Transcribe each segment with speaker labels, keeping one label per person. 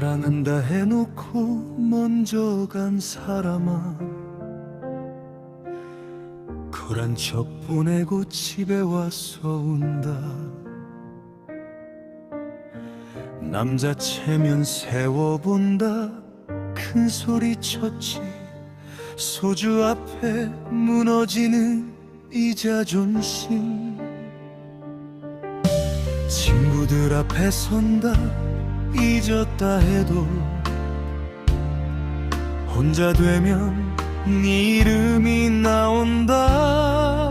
Speaker 1: 간다 해놓고 먼저 간 사람아. 쿨한 척 보내고 집에 와서 운다. 남자 체면 세워본다. 큰 소리 쳤지. 소주 앞에 무너지는 이 자존심. 친구들 앞에 선다 잊었다 해도 혼자 되면 네 이름이 나온다.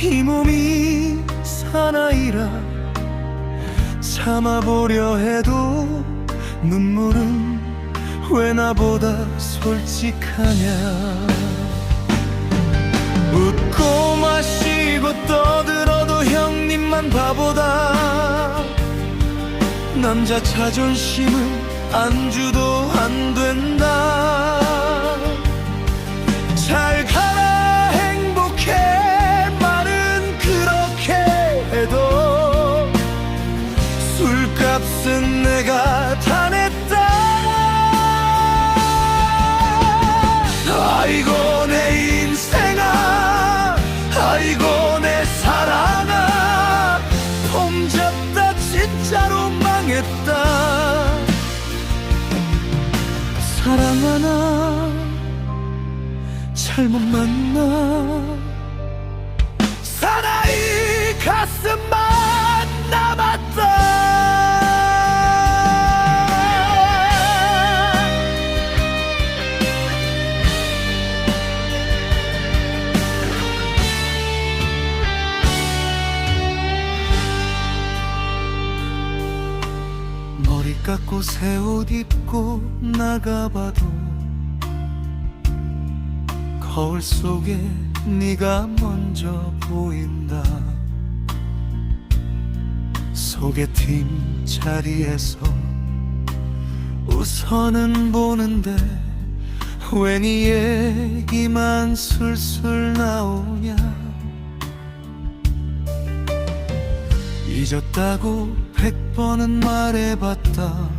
Speaker 1: 이 몸이 사나이라 참아보려 해도 눈물은 왜 나보다 솔직하냐 남자 자존심은 안주도 안 된다. 잘 가라 행복해. 말은 그렇게 해도 술값은 내가 다 냈다. 아이고 내 인생아. 아이고 잘못 만나. 사나이 가슴만 남았다. 머리 깎고 새 옷 입고 나가봐도 거울 속에 네가 먼저 보인다. 소개팅 자리에서 우선은 보는데 왜네 얘기만 술술 나오냐. 잊었다고 백 번은 말해봤다.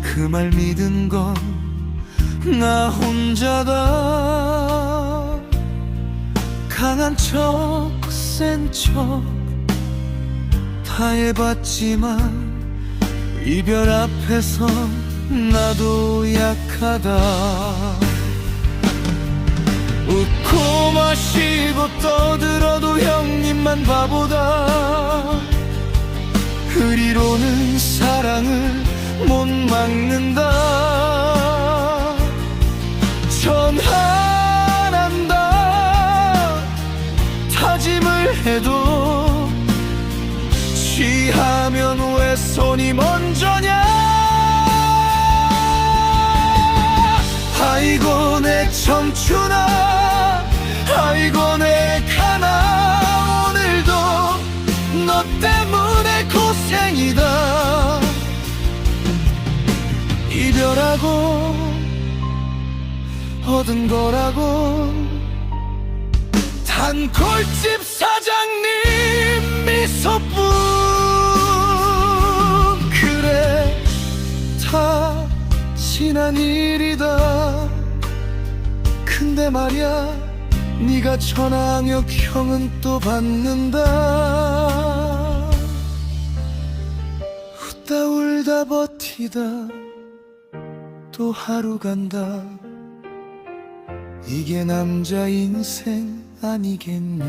Speaker 1: 그 말 믿은 건 나 혼자다. 강한 척, 센 척 다 해봤지만 이별 앞에서 나도 약하다. 웃고 마시고 떠들어도 형님만 바보다. 의리로는 사랑을 못 막는다 해도 취하면 왜 손이 먼저냐? 아이고 내 청춘아. 아이고 내 가나. 오늘도 너 때문에 고생이다. 이별하고 얻은 거라고 단골집 사장님 미소뿐. 그래 다 지난 일이다. 근데 말야 네가 전화하며 형은 또 받는다. 웃다 울다 버티다. 또 하루 간다. 이게 남자 인생 아니겠냐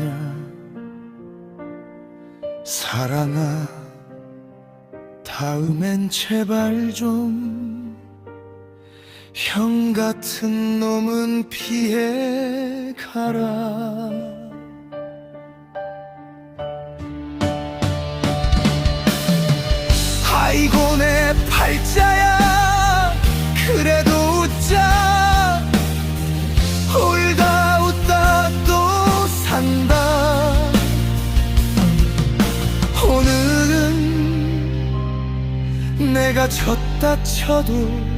Speaker 1: 사랑아 다음엔 제발 좀 형 같은 놈은 피해 가라. 아이고 내 팔자야 내가 졌다 쳐도